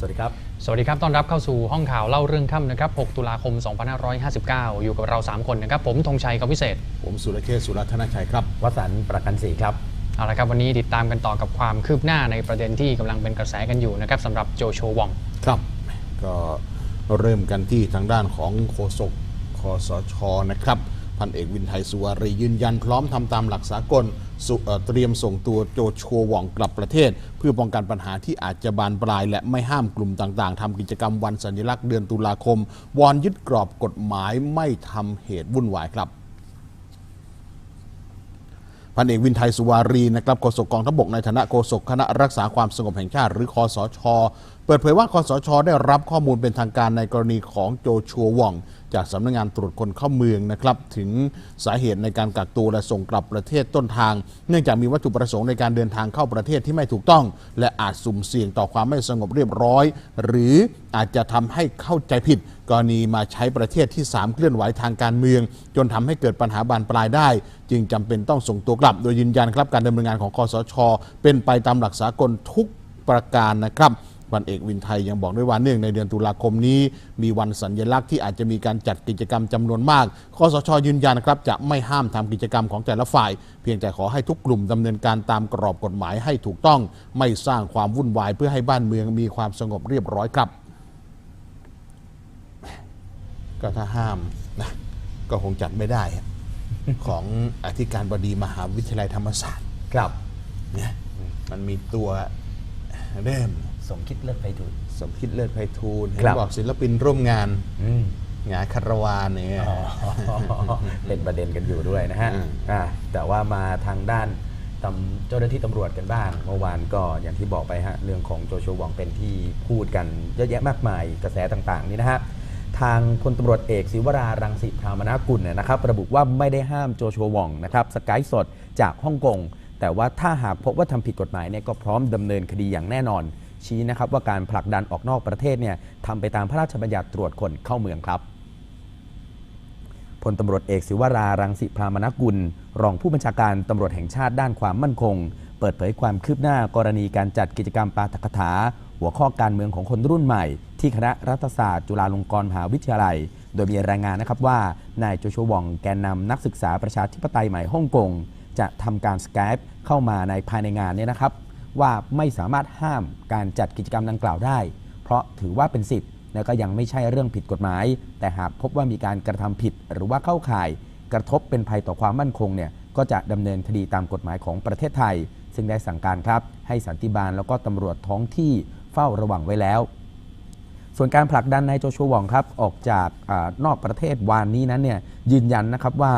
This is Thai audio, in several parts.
สวัสดีครับ สวัสดีครับ ต้อนรับเข้าสู่ห้องข่าวเล่าเรื่องค่ำนะครับ 6 ตุลาคม 2559 อยู่กับเรา 3 คนนะครับ ผมธงชัยกับวิเศษ ผมสุรเชษฐ์สุรัตนชัยครับ วสันต์ประกันศรีครับ เอาละครับ วันนี้ติดตามกันต่อกับความคืบหน้าในประเด็นที่กำลังเป็นกระแสกันอยู่นะครับสำหรับโจโชวอง ครับ ก็เริ่มกันที่ทางด้านของโฆษกคอสชนะครับ พันเอกวินไทยสุวารียืนยันพร้อมทำตามหลักสากลสุ เตรียมส่งตัวโจชัวหว่องกลับประเทศ เพื่อป้องกันปัญหาที่อาจจะบานปลาย และไม่ห้ามกลุ่มต่างๆทำกิจกรรมวันสัญลักษณ์เดือนตุลาคม วอนยึดกรอบกฎหมายไม่ทำเหตุวุ่นวายครับพันเอกวินไทยสุวารีนะครับโฆษกกองทัพบกในฐานะโฆษกคณะรักษาความสงบแห่งชาติ หรือคอสช ปิดเผยว่าคอสช ได้รับข้อมูลเป็นทางการในกรณีของโจชัวหว่อง จากสำนักงานตรวจคนเข้าเมืองนะครับ ถึงสาเหตุในการกักตัวและส่งกลับประเทศต้นทาง เนื่องจากมีวัตถุประสงค์ในการเดินทางเข้าประเทศที่ไม่ถูกต้อง และอาจสุ่มเสี่ยงต่อความไม่สงบเรียบร้อย หรืออาจจะทำให้เข้าใจผิด กรณีมาใช้ประเทศที่ 3 เคลื่อนไหวทางการเมือง จนทำให้เกิดปัญหาบานปลายได้ จึงจำเป็นต้องส่งตัวกลับ โดยยืนยันครับการดำเนินงานของคอสช เป็นไปตามหลักสากลทุกประการนะครับ พันเอกวินไทยยังบอกด้วยว่าเนื่องในเดือนตุลาคมนี้ มีวันสัญลักษณ์ที่อาจจะมีการจัดกิจกรรมจำนวนมากคอสชยืนยันนะครับจะไม่ห้ามทำกิจกรรมของแต่ละฝ่าย เพียงแต่ขอให้ทุกกลุ่มดำเนินการตามกรอบกฎหมายให้ถูกต้อง ไม่สร้างความวุ่นวายเพื่อให้บ้านเมืองมีความสงบเรียบร้อยครับ ก็ถ้าห้ามนะก็คงจัดไม่ได้ของอธิการบดีมหาวิทยาลัยธรรมศาสตร์ ครับเนี่ยมันมีตัวเริ่ม สมคิดเลิศไพฑูรย์ สมคิดเลิศไพฑูรย์เห็นครับ บอกศิลปินร่วมงานอืมงานคารวานเนี่ย อ๋อเป็นประเด็นกันอยู่ด้วยนะฮะอืม อ่าแต่ว่ามาทางด้านตำเจ้าหน้าที่ตำรวจกันบ้างเมื่อวานก็อย่างที่บอกไปฮะเรื่องของโจชัวหวองเป็นที่พูดกันเยอะแยะมากมายกระแสต่างๆ นี่นะฮะทางพลตำรวจเอกศิวรารังสิพรามนากุลเนี่ยนะครับ ระบุว่าไม่ได้ห้ามโจชัวหวองนะครับสกายสดจากฮ่องกงแต่ว่าถ้าหากพบว่าทำผิดกฎหมายเนี่ยก็พร้อมดำเนินคดีอย่างแน่นอน ชี้นะครับว่าการผลักดันออกนอกประเทศเนี่ยทำไปตามพระราชบัญญัติตรวจคนเข้าเมืองครับพลตำรวจเอกศิวรารังสิพรามนกุล รองผู้บัญชาการตำรวจแห่งชาติด้านความมั่นคง เปิดเผยความคืบหน้ากรณีการจัดกิจกรรมปาฐกถา หัวข้อการเมืองของคนรุ่นใหม่ ที่คณะรัฐศาสตร์ จุฬาลงกรณ์มหาวิทยาลัย โดยมีรายงานนะครับว่านายโจชัววองแกนนำนักศึกษาประชาธิปไตยใหม่ฮ่องกงจะทำการสกายเข้ามาในภายในงานเนี่ยนะครับ ว่าไม่สามารถห้ามการจัดกิจกรรมดังกล่าวได้ เพราะถือว่าเป็นสิทธิ์และก็ยังไม่ใช่เรื่องผิดกฎหมาย แต่หากพบว่ามีการกระทำผิดหรือว่าเข้าข่าย กระทบเป็นภัยต่อความมั่นคงเนี่ยก็จะดำเนินคดีตามกฎหมายของประเทศไทย ซึ่งได้สั่งการครับ ให้สันติบาลแล้วก็ตำรวจท้องที่เฝ้าระวังไว้แล้ว ส่วนการผลักดันนายโจชัวหว่องครับออกจากอนอกประเทศวานนี้นั้นเนี่ยยืนยันนะครับว่า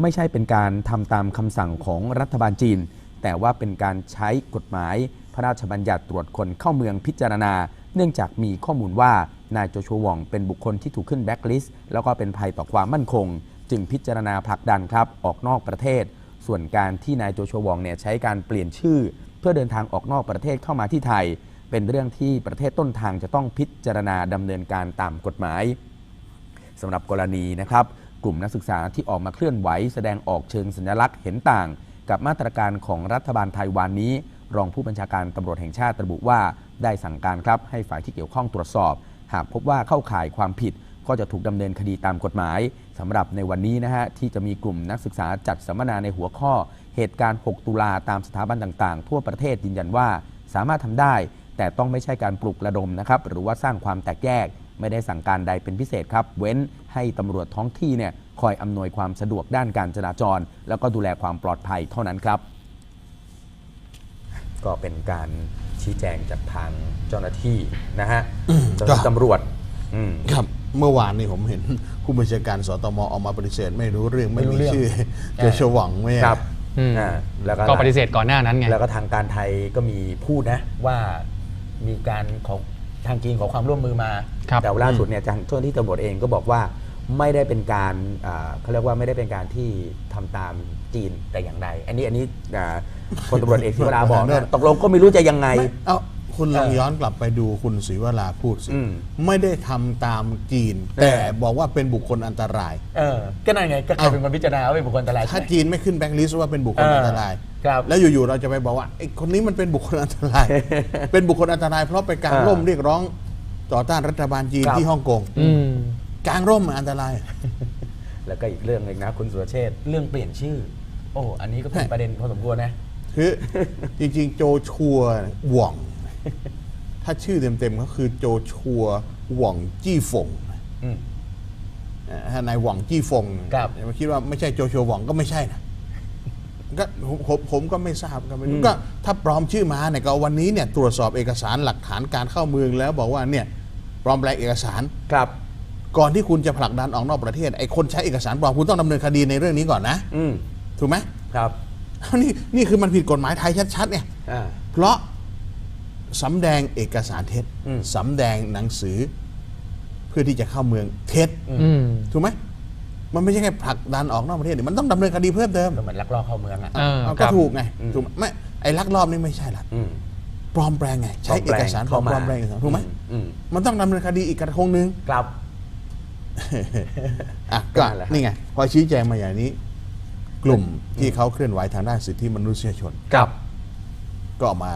ไม่ใช่เป็นการทำตามคำสั่งของรัฐบาลจีน แต่ว่าเป็นการใช้กฎหมายพระราชบัญญัติตรวจคนเข้าเมืองพิจารณา เนื่องจากมีข้อมูลว่านายโจชัวหว่องเป็นบุคคลที่ถูกขึ้นแบ็คลิสต์แล้วก็เป็นภัยต่อความมั่นคง จึงพิจารณาผลักดันครับออกนอกประเทศ ส่วนการที่นายโจชัวหว่องเนี่ยใช้การเปลี่ยนชื่อ เพื่อเดินทางออกนอกประเทศเข้ามาที่ไทย เป็นเรื่องที่ประเทศต้นทางจะต้องพิจารณาดำเนินการตามกฎหมายสำหรับกรณีนะครับกลุ่มนักศึกษาที่ออกมาเคลื่อนไหว แสดงออกเชิงสัญลักษณ์เห็นต่าง กับมาตรการของรัฐบาลไทยวันนี้ รองผู้บัญชาการตำรวจแห่งชาติระบุว่าได้สั่งการครับให้ฝ่ายที่เกี่ยวข้องตรวจสอบ หากพบว่าเข้าข่ายความผิดก็จะถูกดำเนินคดีตามกฎหมายสำหรับในวันนี้นะฮะที่จะมีกลุ่มนักศึกษาจัดสัมมนาในหัวข้อ เหตุการณ์ 6 ตุลาตามสถาบันต่าง ๆ ทั่วประเทศยืนยันว่า สามารถทำได้ แต่ต้องไม่ใช่การปลุกระดมนะครับหรือว่าสร้างความแตกแยก ไม่ได้สั่งการใดเป็นพิเศษครับ เว้นให้ตำรวจท้องที่เนี่ย คอยอำนวยความสะดวกด้านการจราจร แล้วก็ดูแลความปลอดภัยเท่านั้นครับ ก็เป็นการชี้แจงจากทางเจ้าหน้าที่นะฮะเจ้าหน้าที่ตำรวจอืม ครับ เมื่อวานนี้ผมเห็นผู้บัญชาการสตมออกมาปฏิเสธไม่รู้เรื่องไม่ไม่รู้มีเรื่องชื่อโจชัวหว่องไม่ครับอืมอ่าแล้วก็ก็ปฏิเสธก่อนหน้านั้นไง แล้วก็ทางการไทยก็มีพูดนะว่ามีการของทางจีนขอความร่วมมือมา ครับแต่ว่าล่าสุดเนี่ยทางเจ้าหน้าที่ตำรวจเองก็บอกว่า ไม่ได้เป็นการอ่าเขาเรียกว่าไม่ได้เป็นการที่ทำตามจีนแต่อย่างใด อันนี้อันนี้อ่าพลตำรวจเอกศิวราบอกนะตกลงก็ไม่รู้จะยังไงไม่เอ้าคุณลองเออย้อนกลับไปดูคุณศรีวราพูดสิอืมไม่ได้ทำตามจีนเออแต่บอกว่าเป็นบุคคลอันตราย เออ ก็นั่นไงก็ใครเอ้าเป็นคนพิจารณาว่าเป็นบุคคลอันตราย ถ้าใช่ไหมจีนไม่ขึ้นแบ็คลิสต์ว่าเป็นบุคคลเอออัอันตรายครับแล้วอยู่ๆเราจะไปบอกว่าไอ้คนนี้มันเป็นบุคคลอันตราย เป็นบุคคลอันตรายเพราะไปกางอ่าร่มเรียกร้องต่อต้านรัฐบาลจีนครับที่ฮ่องกง อืมกางร่มมันอันตราย แล้วก็อีกเรื่องหนึ่งนะ คุณสุรเชษฐ์เรื่องเปลี่ยนชื่อ โอ้อันนี้ก็เป็นประเด็นพอสมควรนะคือจริงๆ โจชัวหว่อง ถ้าชื่อเต็มๆก็คือโจชัวหว่องจี้ฟงอืมอ่าถ้านายหว่องจี้ฟงครับอย่ามาคิดว่าไม่ใช่โจชัวหว่องก็ไม่ใช่นะก็ผมผมผมก็ไม่ทราบก็ไม่รู้อืมก็ถ้าปลอมชื่อมาเนี่ยก็วันนี้เนี่ยตรวจสอบเอกสารหลักฐานการเข้าเมืองแล้วบอกว่าเนี่ยปลอมแปลงเอกสารครับ ก่อนที่คุณจะผลักดันออกนอกประเทศไอ้คนใช้เอกสารปลอมคุณต้องดำเนินคดีในเรื่องนี้ก่อนนะอืมถูกไหมครับนี่นี่คือมันผิดกฎหมายไทยชัดๆเนี่ยอ่า เพราะสำแดงเอกสารเท็จอืม สำแดงหนังสือ เพื่อที่จะเข้าเมืองเท็จอืม ถูกไหมมันไม่ใช่แค่ผลักดันออกนอกประเทศนี่มันต้องดำเนินคดีเพิ่มเติม ก็เหมือนลักลอบเข้าเมืองอะ เออ เอาครัก็บถูกไงอืม ถูกไหมไม่ไอ้ลักลอบนี่ไม่ใช่ละอืมปลอมแปลงไง ใช้เอกสารปลอมเข้ามาแปลงเอกสารถูกไหมอืมมันต้องดำเนินคดีอีกกระทงหนึ่งครับ อะก็ก็นั่นแหละครับนี่ไงพอชี้แจงมาอย่างนี้ กลุ่มที่เขาเคลื่อนไหวทางด้านสิทธิมนุษยชนครับ ก็ออกมา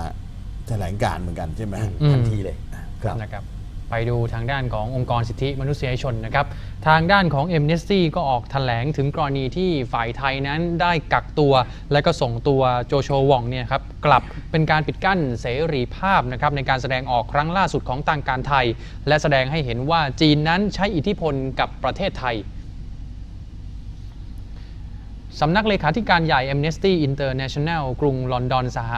แถลงการณ์เหมือนกันใช่ไหมอืมทันทีเลยครับนะครับ ไปดูทางด้านขององค์กรสิทธิมนุษยชนนะครับ ทางด้านของ a m n e s t y ก็ออกแถลงถึงกรณีที่ฝ่ายไทยนั้นได้กักตัว และก็ส่งตัวโจโชวองเนี่ยครับกลับเป็นการปิดกั้นเสรีภาพนะครับในการแสดงออกครั้งล่าสุดของทางการไทย และแสดงให้เห็นว่าจีนนั้นใช้อิทธิพลกับประเทศไทยสำนักเลขาธิการใหญ่ Amnesty International กรุงลอนดอนสห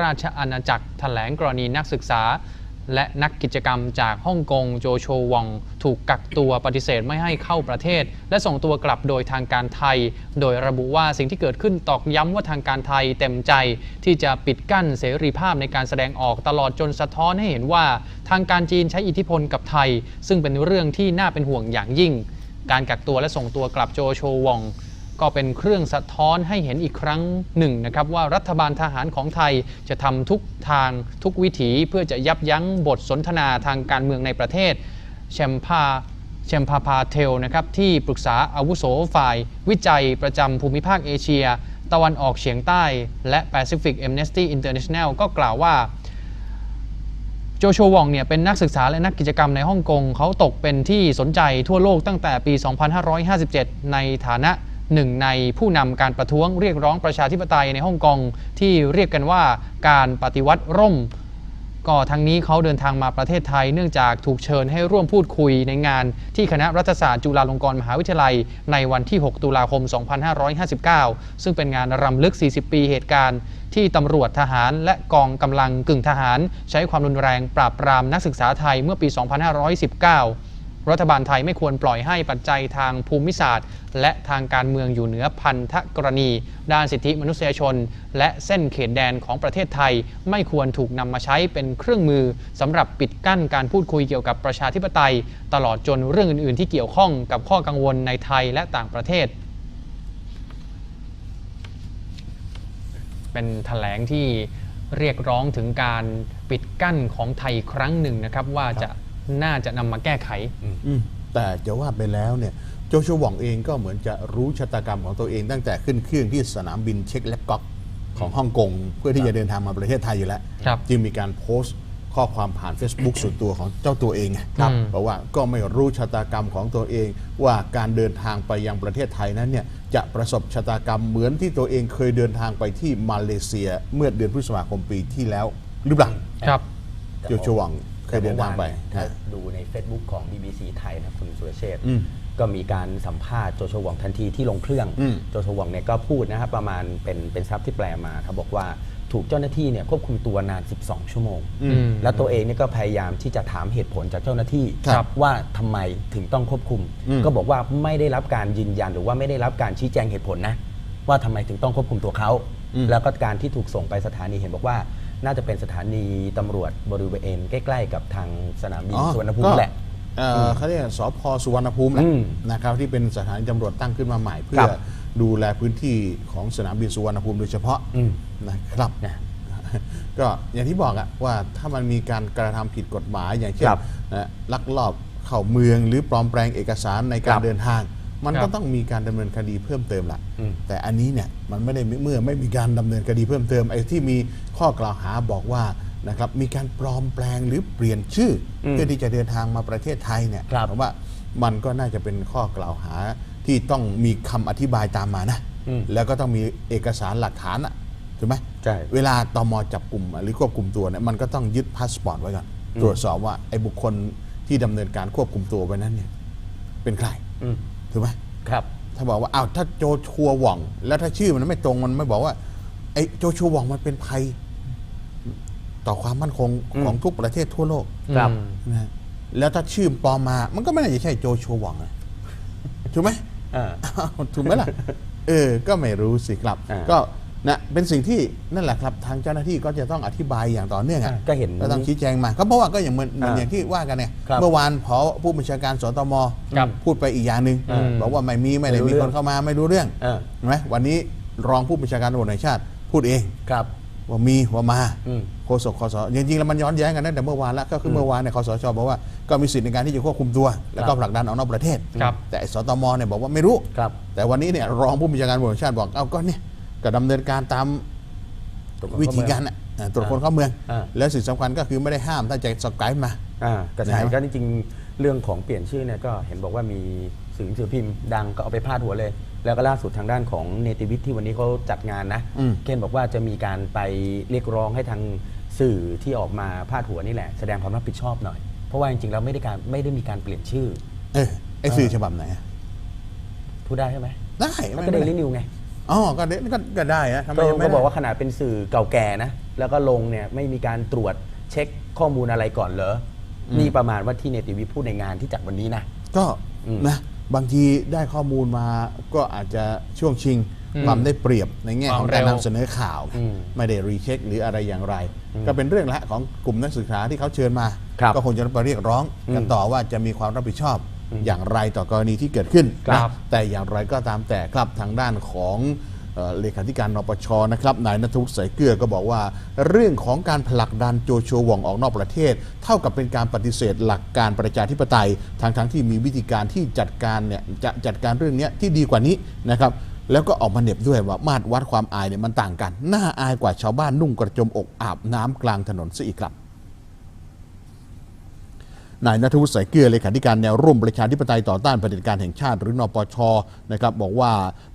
ราชอาณาจักรแถลงกรณีนักศึกษา และนักกิจกรรมจากฮ่องกงโจโชวอง ถูกกักตัวปฏิเสธไม่ให้เข้าประเทศ และส่งตัวกลับโดยทางการไทย โดยระบุว่าสิ่งที่เกิดขึ้นตอกย้ำว่าทางการไทยเต็มใจ ที่จะปิดกั้นเสรีภาพในการแสดงออกตลอดจนสะท้อนให้เห็นว่า ทางการจีนใช้อิทธิพลกับไทย ซึ่งเป็นเรื่องที่น่าเป็นห่วงอย่างยิ่ง การกักตัวและส่งตัวกลับโจโชวอง ก็เป็นเครื่องสะท้อนให้เห็นอีกครั้งหนึ่งนะครับว่ารัฐบาลทหารของไทยจะทำทุกทางทุกวิถีเพื่อจะยับยั้งบทสนทนาทางการเมืองในประเทศแชมพาแชมพาพาเทลนะครับที่ปรึกษาอาวุโสฝ่าย วิจัยประจำภูมิภาคเอเชีย ตะวันออกเฉียงใต้ และ Pacific Amnesty International ก็กล่าวว่า โจโชวองเนี่ยเป็นนักศึกษาและนักกิจกรรมในฮ่องกงเขาตกเป็นที่สนใจทั่วโลกตั้งแต่ปี 2557 ในฐานะ หนึ่งในผู้นำการประท้วงเรียกร้องประชาธิปไตยในฮ่องกงที่เรียกกันว่าการปฏิวัติร่ม ก็ทั้งนี้เขาเดินทางมาประเทศไทย เนื่องจากถูกเชิญให้ร่วมพูดคุยในงานที่คณะรัฐศาสตร์จุฬาลงกรณ์มหาวิทยาลัย ในวันที่ 6 ตุลาคม 2559 ซึ่งเป็นงานรำลึก 40 ปีเหตุการณ์ที่ตำรวจทหารและกองกำลังกึ่งทหาร ใช้ความรุนแรงปราบปรามนักศึกษาไทยเมื่อปี 2519 รัฐบาลไทยไม่ควรปล่อยให้ปัจจัยทางภูมิศาสตร์ และทางการเมืองอยู่เหนือพันธกรณี ด้านสิทธิมนุษยชน และเส้นเขตแดนของประเทศไทย ไม่ควรถูกนำมาใช้เป็นเครื่องมือสำหรับปิดกั้นการพูดคุยเกี่ยวกับประชาธิปไตย ตลอดจนเรื่องอื่น ๆ ที่เกี่ยวข้องกับข้อกังวลในไทยและต่างประเทศ เป็นแถลงที่เรียกร้องถึงการปิดกั้นของไทยครั้งหนึ่งนะครับว่าจะ น่าจะนำมาแก้ไขอืมแต่จะว่าไปแล้วเนี่ยโจชัวหว่องเองก็เหมือนจะรู้ชะตากรรมของตัวเองตั้งแต่ขึ้นเครื่องที่สนามบินเช็คและก๊อกของฮ่องกงเพื่อที่จะเดินทางมาประเทศไทยอยู่แล้ว ครับจึงมีการโพสต์ข้อความผ่าน Facebook ส่วนตัวของเจ้าตัวเองไงครับบอกว่าก็ไม่รู้ชะตากรรมของตัวเอง ว่าการเดินทางไปยังประเทศไทยนั้นเนี่ยจะประสบชะตากรรมเหมือนที่ตัวเองเคยเดินทางไปที่มาเลเซียเมื่อเดือนพฤษภาคมปีที่แล้วหรือเปล่า ครับ โจชัวหว่อง เคยเดินทางไปถ้าฮะดูใน Facebook ของ BBC ไทยนะคุณสุรเชษฐ์อืมก็มีการสัมภาษณ์โจโชวองทันทีที่ลงเครื่องอืมโจโชวองเนี่ยก็พูดนะครับประมาณเป็นเป็นซับที่แปลมาครับบอกว่าถูกเจ้าหน้าที่เนี่ยควบคุมตัวนาน 12 ชั่วโมงอืมแล้วตัวเองเนี่ยก็พยายามที่จะถามเหตุผลจากเจ้าหน้าที่ครับว่าทำไมถึงต้องควบคุมอืมก็บอกว่าไม่ได้รับการยืนยันหรือว่าไม่ได้รับการชี้แจงเหตุผลนะ ว่าทำไมถึงต้องควบคุมตัวเขาอืมแล้วก็การที่ถูกส่งไปสถานีเห็นบอกว่า น่าจะเป็นสถานีตำรวจบริเวณใกล้ ๆ กับทางสนามบินสุวรรณภูมิแหละ เอ่อเขาเรียกสพสุวรรณภูมิแหละอืมนะครับที่เป็นสถานีตำรวจตั้งขึ้นมาใหม่ เพื่ครัอบดูแลพื้นที่ของสนามบินสุวรรณภูมิโดยเฉพาะอืม นะครับนะ ก็อย่างที่บอกอะว่าถ้ามันมีการกระทำผิดกฎหมายอย่างเช่นครับนะลักลอบเข้าเมืองหรือปลอมแปลงเอกสารในการครับเดินทาง มันครัก็บต้องมีการดำเนินคดีเพิ่มเติมละอืมแต่อันนี้เนี่ยมันไม่ได้เมื่อไม่มีการดำเนินคดีเพิ่มเติมไอ้ที่มีข้อกล่าวหาบอกว่านะครับมีการปลอมแปลงหรือเปลี่ยนชื่ออมเพื่อที่จะเดินทางมาประเทศไทยเนี่ยครับผมว่ามันก็น่าจะเป็นข้อกล่าวหาที่ต้องมีคำอธิบายตามมานะอืมแล้วก็ต้องมีเอกสารหลักฐานอะถูกไหมใช่เวลาตมจับกลุ่มหรือควบคุมตัวเนี่ยมันก็ต้องยึดพาสปอร์ตไว้ก่อนอืมตรวจสอบว่าไอ้บุคคลที่ดำเนินการควบคุมตัวไว้นั้นเนี่ยเป็นใครอืม ถูกไหมครับ ถ้าบอกว่าอ้าวถ้าโจชัวหว่อง แล้วถ้าชื่อมันไม่ตรงมันไม่บอกว่าไอ้โจชัวหว่องมันเป็นภัย ต่อความมั่นคงอืมของทุกประเทศทั่วโลกครับอืมนะฮะแล้วถ้าชื่อปลอมมา มันก็ไม่น่าจะใช่โจชัวหว่องอะถูกไหมอ่าอ้าวถูกไหมล่ะเออ ก็ไม่รู้สิครับอ่าก็ นะเป็นสิ่งที่นั่นแหละครับทางเจ้าหน้าที่ก็จะต้องอธิบายอย่างต่อเนื่องอะอ่าก็เห็นก็ต้องชี้แจงมาก็เพราะว่าก็อย่างเหมือนเหมือนอ่าอย่างที่ว่ากันเนี่ยครับเมื่อวานพอผู้บัญชาการสตมครับพูดไปอีกอย่างหนึ่งอืมบอกว่าไม่มีไม่ได้ไม่รู้มีเรื่คองนเข้ามาไม่รู้เรื่องอ่าเห็นไหมวันนี้รองผู้บัญชาการตำรวจแห่งชาติพูดเองครับว่ามีว่ามาอืมโฆษกคสจริงๆแล้วมันย้อนแย้งกันตั้งแต่เมื่อวานแล้วก็คือเมื่อวานเนี่ยคสชบอกว่าก็มีสิทธิในการที่จะควบคุมตัว แล้วก็ผลักดันออกนอกประเทศครับแต่สตมเนี่ยบอกว่าไม่รู้ครับแต่วันนี้เนี่ยรองผู้บัญชาการตำรวจแห่งชาติบอกเอาก็เนี่ย ก็ดำเนินการตามตรวจคนวิเข้าธีเมืองการน่ะอ่าตรวจคนเข้าเมือง อ่า และสิ่งสำคัญก็คือไม่ได้ห้ามถ้าจะสกายมา อ่ากระแสนะฮะก็จริงๆเรื่องของเปลี่ยนชื่อเนี่ยก็เห็นบอกว่ามีสื่อหนังสือพิมพ์ดังก็เอาไปพาดหัวเลย แล้วก็ล่าสุดทางด้านของเนติวิทย์ที่วันนี้เขาจัดงานนะอืม เคนบอกว่าจะมีการไปเรียกร้องให้ทางสื่อที่ออกมาพาดหัวนี่แหละ แสดงความรับผิดชอบหน่อย เพราะว่าจริงๆแล้วไม่ได้การไม่ได้มีการเปลี่ยนชื่อ เออไอ้สื่อฉบับไหนอะพูดได้ใช่ไหมได้มันไม่ก็เดเป็นไรลินิวไง อ๋อก็ได้ก็ก็ได้นะทำไมก็ยังไม่ก็ได้ บอกว่าขนาดเป็นสื่อเก่าแก่นะ แล้วก็ลงเนี่ยไม่มีการตรวจเช็คข้อมูลอะไรก่อนเหรออนี่ประมาณว่าที่เนติวิทย์พูดในงานที่จัดวันนี้นะ ก็อืมนะบางทีได้ข้อมูลมาก็อาจจะช่วงชิงอืมความได้เปรียบในแง่ของความการเร็นำวเสนอข่าวอืมไม่ได้รีเช็คหรืออะไรอย่างไร ก็เป็นเรื่องละของกลุ่มนักศึกษาที่เขาเชิญมา ครับก็คงจะไปเรียกร้องกันอืมต่อว่าจะมีความรับผิดชอบ อย่างไรต่อกรณีที่เกิดขึ้นครับนะแต่อย่างไรก็ตามแต่ครับทางด้านของเอ่อเลขาธิการนปชนะครับนายนัทวุฒิสายเกลือก็บอกว่า เรื่องของการผลักดันโจชัวหว่องออกนอกประเทศ เท่ากับเป็นการปฏิเสธหลักการประชาธิปไตยทางทั้งที่มีวิธีการที่จัดการเนี่ยจะจัดการเรื่องเนี้ยที่ดีกว่านี้นะครับแล้วก็ออกมาเหน็บด้วยว่ามาตรวัดความอายเนี่ยมันต่างกัน น่าอายกว่าชาวบ้านนุ่งกระโจมอกอาบน้ำกลางถนนซะอีกครับ นายนัทวุฒิสายเกลือเลขาธิการแนวร่วมประชาธิปไตยต่อต้านเผด็จการแห่งชาติ หรือนปชนะครับบอกว่า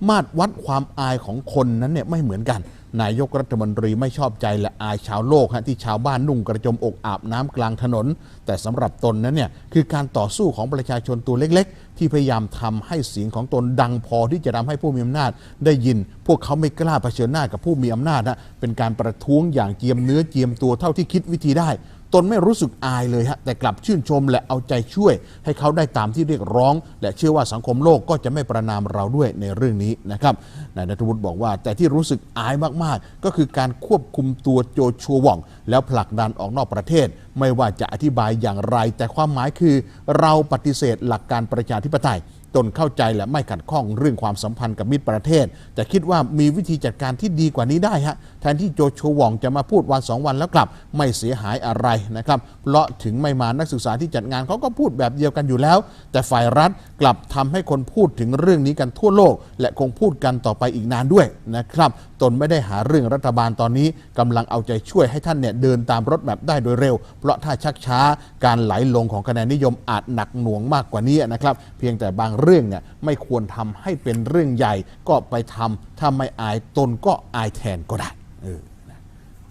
มาตรวัดความอายของคนนั้นเนี่ยไม่เหมือนกัน นายกรัฐมนตรีไม่ชอบใจและอายชาวโลกฮะที่ชาวบ้านนุ่งกระโจมอกอาบน้ำกลางถนน แต่สำหรับตนนั้นเนี่ยคือการต่อสู้ของประชาชนตัวเล็ก ๆ ที่พยายามทำให้เสียงของตนดังพอที่จะทำให้ผู้มีอำนาจ ได้ยิน พวกเขาไม่กล้าเผชิญหน้ากับผู้มีอำนาจนะเป็นการประท้วงอย่างเจียมเนื้อเจียมตัวเท่าที่คิดวิธีได้ ตนไม่รู้สึกอายเลยฮะแต่กลับชื่นชมและเอาใจช่วย ให้เขาได้ตามที่เรียกร้อง และเชื่อว่าสังคมโลกก็จะไม่ประนามเราด้วยในเรื่องนี้นะครับนายนัทวุฒิบอกว่า แต่ที่รู้สึกอายมากๆ ก็คือการควบคุมตัวโจชัวว่อง แล้วผลักดันออกนอกประเทศ ไม่ว่าจะอธิบายอย่างไร แต่ความหมายคือ เราปฏิเสธหลักการประชาธิปไตย ตนเข้าใจและไม่ขัดข้องเรื่องความสัมพันธ์กับมิตรประเทศ แต่คิดว่ามีวิธีจัดการที่ดีกว่านี้ได้ฮะแทนที่โจโชวองจะมาพูดวันสองวันแล้วกลับ ไม่เสียหายอะไรนะครับเพราะถึงไม่มานักศึกษาที่จัดงานเขาก็พูดแบบเดียวกันอยู่แล้ว แต่ฝ่ายรัฐกลับทำให้คนพูดถึงเรื่องนี้กันทั่วโลก และคงพูดกันต่อไปอีกนานด้วยนะครับ ตนไม่ได้หาเรื่องรัฐบาลตอนนี้กำลังเอาใจช่วยให้ท่านเนี่ยเดินตามรถแบบได้โดยเร็ว เพราะถ้าชักช้าการไหลลงของคะแนนนิยมอาจหนักหน่วงมากกว่านี้นะครับ เพียงแต่บางเรื่องเนี่ยไม่ควรทำให้เป็นเรื่องใหญ่ ก็ไปทำถ้าไม่อายตนก็อายแทนก็ได้เออนะ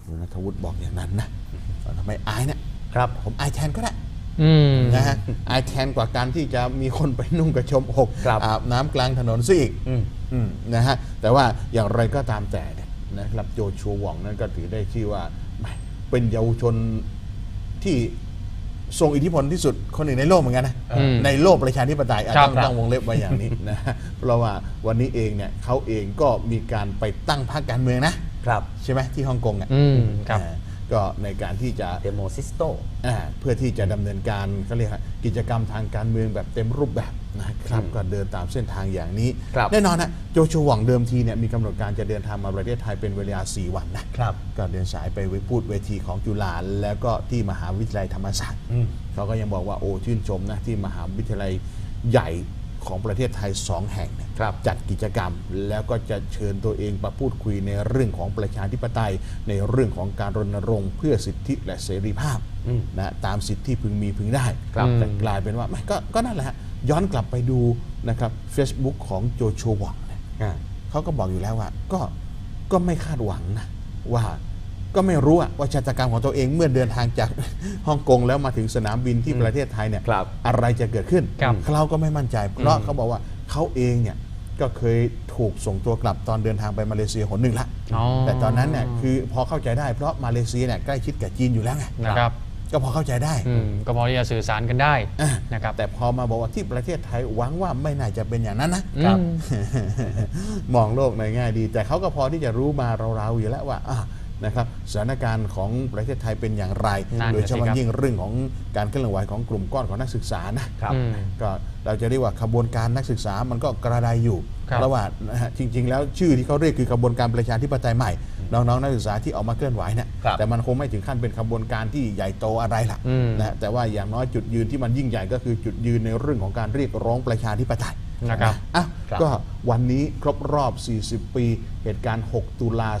คุณนัทวุฒิบอกอย่างนั้นนะทำไมอายเนี่ยครับผมอายแทนก็ได้อืม นะฮะอายแทนกว่าการที่จะมีคนไปนุ่งกระโชมอกครับอาบน้ำกลางถนนซะอีกอืมอืมนะฮะแต่ว่าอย่างไรก็ตามแต่เนี่ยนะครับโจชัวหว่องนั้นก็ถือได้ชื่อว่าแหมเป็นเยาวชนที่ทรงอิทธิพลที่สุดคนหนึ่งในโลกเหมือนกันนะอืมในโลกประชาธิปไตยอะครับต้องต้องวงเล็บไว้อย่างนี้นะฮะเพราะว่าวันนี้เองเนี่ยเขาเองก็มีการไปตั้งพรรคการเมืองนะครับ ใช่ไหมที่ฮ่องกงอะอืมครับอ่า ก็ในการที่จะเดโมซิสโตอ่าเพื่อที่จะดำเนินการเขาเรียกว่ากิจกรรมทางการเมืองแบบเต็มรูปแบบนะครับอืมก็เดินตามเส้นทางอย่างนี้ครับแน่นอนนะโจชัวหวังเดิมทีเนี่ยมีกำหนดการจะเดินทางมาประเทศไทยเป็นเวลา 4 วันนะครับก็เดินสายไปพูดเวทีของจุฬาแล้วก็ที่มหาวิทยาลัยธรรมศาสตร์อืมเขาก็ยังบอกว่าโอ้ชื่นชมนะที่มหาวิทยาลัยใหญ่ ของประเทศไทยสองแห่งเนี่ยครับจัดกิจกรรม แล้วก็จะเชิญตัวเองมาพูดคุยในเรื่องของประชาธิปไตย ในเรื่องของการรณรงค์เพื่อสิทธิและเสรีภาพอืมนะตามสิทธิพึงมีพึงได้ครับแต่กลายเป็นว่าไม่ก็ก็นั่นแหละฮะย้อนกลับไปดูนะครับ Facebook ของโจโชวองเนี่ยอ่าเขาก็บอกอยู่แล้วว่าก็ก็ไม่คาดหวังนะว่า ก็ไม่รู้อะว่าชะตากรรมของตัวเองเมื่อเดินทางจากฮ่องกงแล้วมาถึงสนามบินที่ประเทศไทยเนี่ยครับอะไรจะเกิดขึ้นครับเขาก็ไม่มั่นใจ เพราะเขาบอกว่าเขาเองเนี่ยก็เคยถูกส่งตัวกลับตอนเดินทางไปมาเลเซียหนหนึ่งละอ๋อ แต่ตอนนั้นเนี่ยคือพอเข้าใจได้เพราะมาเลเซียเนี่ยใกล้ชิดกับจีนอยู่แล้วไงนะครับก็พอเข้าใจได้ อืมก็พอที่จะสื่อสารกันได้อะ นะครับ แต่พอมาบอกว่าที่ประเทศไทยหวังว่าไม่น่าจะเป็นอย่างนั้นนะครับ มองโลกในแง่ดี แต่เขาก็พอที่จะรู้มาเราๆอยู่แล้วว่าอะ นะครับสถานการณ์ของประเทศไทยเป็นอย่างไร นั่นน่ะโดยเฉสิครัพาะบยิ่งเรื่องของการเคลื่อนไหวของกลุ่มก้อนของนักศึกษานะครับอืมก็เราจะเรียกว่าขบวนการนักศึกษามันก็กระไดอยู่ครับ ระหว่างนะฮะจริง ๆ แล้วชื่อที่เขาเรียกคือขบวนการประชาธิปไตยใหม่ น้องๆนักศึกษาที่ออกมาเคลื่อนไหวเนี่ยครับ แต่มันคงไม่ถึงขั้นเป็นขบวนการที่ใหญ่โตอะไรล่ะ อืม นะฮะแต่ว่าอย่างน้อยจุดยืนที่มันยิ่งใหญ่ก็คือจุดยืนในเรื่องของการเรียกร้องประชาธิปไตย นะครับอะครับก็วันนี้ครบรอบ 40 ปี เหตุการณ์ 6 ตุลา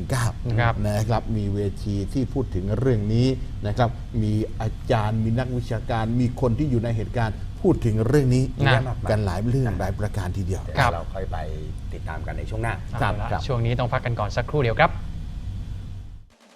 2519ครับนะครับ มีเวทีที่พูดถึงเรื่องนี้นะครับ มีอาจารย์มีนักวิชาการ มีคนที่อยู่ในเหตุการณ์ พูดถึงเรื่องนี้นะกันหลายเรื่องหลายประการทีเดียว เดี๋ยวครับเราค่อยไปติดตามกันในช่วงหน้าเอาละช่วงนี้ต้องพักกันก่อนสักครู่เดียวครับ